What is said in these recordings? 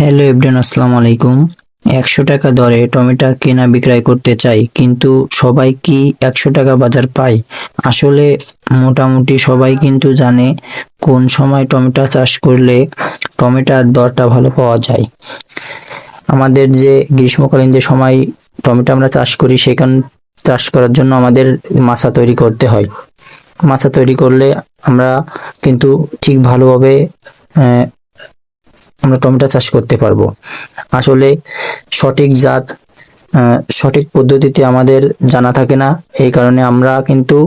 Hello everyone, আসসালামু আলাইকুম। একশো টাকা দরে টমেটো কেনা বিক্রয় করতে চাই, কিন্তু সবাই কি একশো টাকা বাজার পায়? আসলে মোটামুটি সবাই কিন্তু জানে কোন সময় টমেটো চাষ করলে টমেটোর দরটা ভালো পাওয়া যায়। আমাদের যে গ্রীষ্মকালীন যে সময় টমেটো আমরা চাষ করি, সেখান চাষ করার জন্য আমাদের মাছা তৈরি করতে হয়। মাছা তৈরি করলে আমরা কিন্তু ঠিক ভালোভাবে আমরা টমেটো চাষ করতে পারব। আসলে সঠিক জাত সঠিক পদ্ধতিতে আমাদের জানা থাকে না। এই কারণে আমরা কিন্তু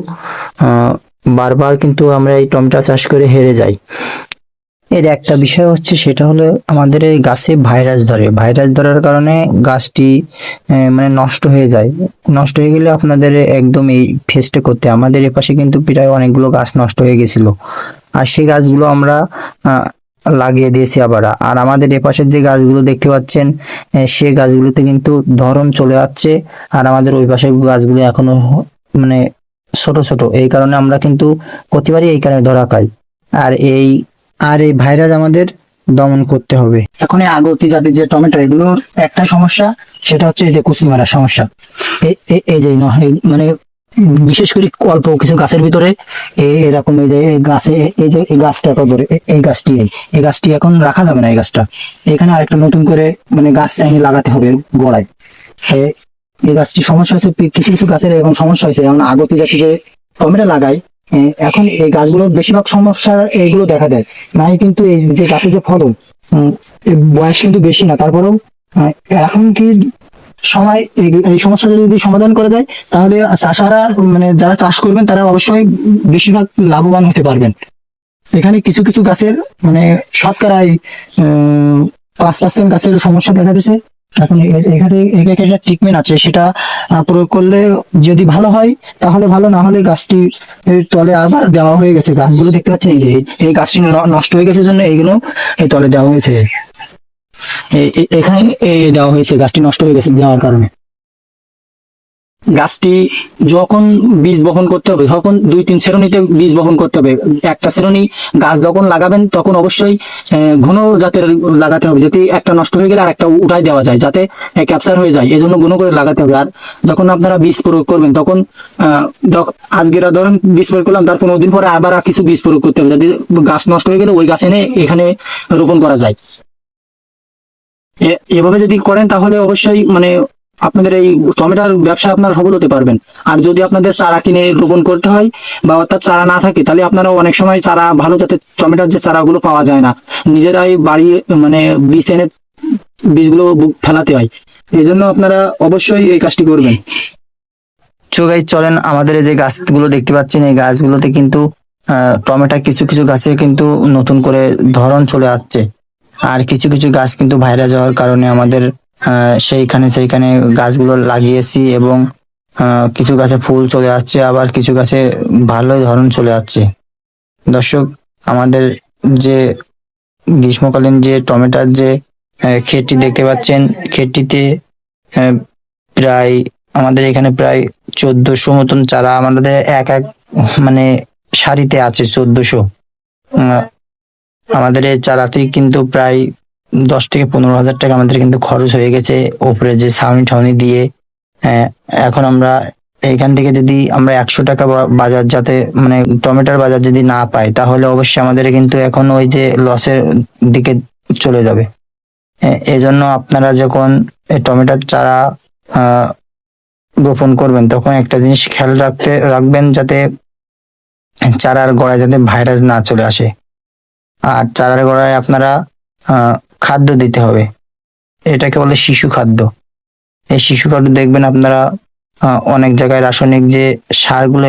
বারবার কিন্তু আমরা এই টমেটো চাষ করে হেরে যাই। এর একটা বিষয় হচ্ছে সেটা হলো আমাদের এই গাছে ভাইরাস ধরে। ভাইরাস ধরার কারণে গাছটি মানে নষ্ট হয়ে যায়। নষ্ট হয়ে গেলে আপনাদের একদম এই ফেস্টে করতে। আমাদের এপাশে কিন্তু প্রায় অনেকগুলো গাছ নষ্ট হয়ে গেছিল। আর সেই গাছগুলো আমরা লাগিয়ে দিয়েছি আবার। আর আমাদের এপাশের যে গাছগুলো দেখতে পাচ্ছেন সেই গাছগুলোতে কিন্তু ধরন চলে যাচ্ছে আর আমাদের ওই পাশের গাছগুলো এখনও মানে ছোট ছোট। এই কারণে আমরা কিন্তু প্রতিবারই এই কারণে ধরা খাই। আর এই আর এই ভাইরাস আমাদের দমন করতে হবে। এখন এই আগতি জাতির যে টমেটো, এগুলোর একটা সমস্যা, সেটা হচ্ছে এই যে কুচি মারার সমস্যা এই- যে মানে বিশেষ করে অল্প কিছু গাছের ভিতরে এরকম এই যে গাছে এই যে এই গাছটা কত দূরে এই- গাছটি এই গাছটি এখন রাখা যাবে না এই গাছটা। এখানে আরেকটা নতুন করে মানে গাছ চাইনি লাগাতে হবে গোড়ায়। এই গাছটি সমস্যা হয়েছে কিছু কিছু গাছের এরকম সমস্যা হয়েছে যেমন আগতি জাতি যে টমেটো লাগায় এ, এখন এই গাছগুলোর বেশিরভাগ সমস্যা এইগুলো দেখা দেয়। নাই কিন্তু এই যে গাছের যে ফলন বয়স কিন্তু বেশি না তারপরেও এখন কি সময়, এই- সমস্যাটা যদি সমাধান করা যায়, তাহলে চাষারা মানে যারা চাষ করবেন, তারা অবশ্যই বেশিরভাগ লাভবান হতে পারবেন। এখানে কিছু কিছু গাছের মানে শতকরাই পাঁচ পার্সেন্ট গাছের সমস্যা দেখা দিয়েছে। এখন এখানে একটা ট্রিটমেন্ট আছে, সেটা প্রয়োগ করলে যদি ভালো হয়, তাহলে ভালো, না হলে গাছটি তলে আবার দেওয়া হয়ে গেছে। গাছগুলো দেখতে পাচ্ছেন, এই যে, এই গাছটি নষ্ট হয়ে গেছে জন্য এইগুলো এই তলে দেওয়া হয়েছে। এখানে দেওয়া হয়েছে গাছটি নষ্ট হয়ে গেছে দেওয়ার কারণে। গাছটি যখন বীজ বপন করতে হবে তখন দুই তিন শ্রেণীতে বীজ বপন করতে হবে একটা শ্রেণি গাছ যখন লাগাবেন তখন অবশ্যই ঘন জাতের লাগাতে হবে যাতে একটা নষ্ট হয়ে গেলে আর একটা উঠাই দেওয়া যায় যাতে ক্যাপচার হয়ে যায় এজন্য ঘন করে লাগাতে হবে। আর যখন আপনারা বীজ প্রয়োগ করবেন তখন আহ, আজকেরা ধরেন বীজ প্রয়োগ করলাম তার পনেরো দিন পরে আবার কিছু বীজ প্রয়োগ করতে হবে যাতে গাছ নষ্ট হয়ে গেলে ওই গাছ এনে এখানে রোপণ করা যায়। এভাবে যদি করেন তাহলে অবশ্যই মানে আপনাদের এই টমেটোর ব্যবসা আপনারা সফল হতে পারবেন। আর যদি আপনাদের চারা কিনে রোপণ করতে হয় বা অর্থাৎ চারা না থাকে, তাহলে আপনারা অনেক সময় চারা ভালো যাতে টমেটোর যে চারাগুলো পাওয়া যায় না, নিজেরাই বাড়ি মানে বীজ এনে বীজগুলো ফেলাতে হয়। এই জন্য আপনারা অবশ্যই এই কাজটি করবেন। চোগাই চলেন আমাদের এই যে গাছগুলো দেখতে পাচ্ছেন, এই গাছগুলোতে কিন্তু টমেটো কিছু কিছু গাছে কিন্তু নতুন করে ধরন চলে আসছে। আর কিছু কিছু গাছ কিন্তু ভাইরাস যাওয়ার কারণে আমাদের সেইখানে সেইখানে গাছগুলো লাগিয়েছি এবং কিছু গাছে ফুল চলে আসছে, আবার কিছু গাছে ভালোই ধরন চলে আসছে। দর্শক, আমাদের যে গ্রীষ্মকালীন যে টমেটোর যে ক্ষেতটি দেখতে পাচ্ছেন, ক্ষেতটিতে প্রায় আমাদের এখানে প্রায় চোদ্দশো মতন চারা আমাদের এক এক মানে সারিতে আছে চোদ্দশো। আমাদের এই চারাতেই কিন্তু প্রায় দশ থেকে পনেরো হাজার টাকা আমাদের কিন্তু খরচ হয়ে গেছে ওপরে যে ছাউনি ঠাউনি দিয়ে। আহ, এখন আমরা এইখান থেকে যদি আমরা একশো টাকা বাজার যাতে মানে টমেটোর বাজার যদি না পাই তাহলে অবশ্যই আমাদের কিন্তু এখন ওই যে লসের দিকে চলে যাবে। এ- এজন্য আপনারা যখন টমেটোর চারা রোপণ করবেন তখন একটা জিনিস খেয়াল রাখতে রাখবেন যাতে চারার গোড়ায় যাতে ভাইরাস না চলে আসে। আর চারার গোড়ায় আপনারা খাদ্য দিতে হবে। এটাকে বলে শিশু খাদ্য। এই শিশু খাদ্য দেখবেন আপনারা অনেক জায়গায় রাসায়নিক যে সারগুলো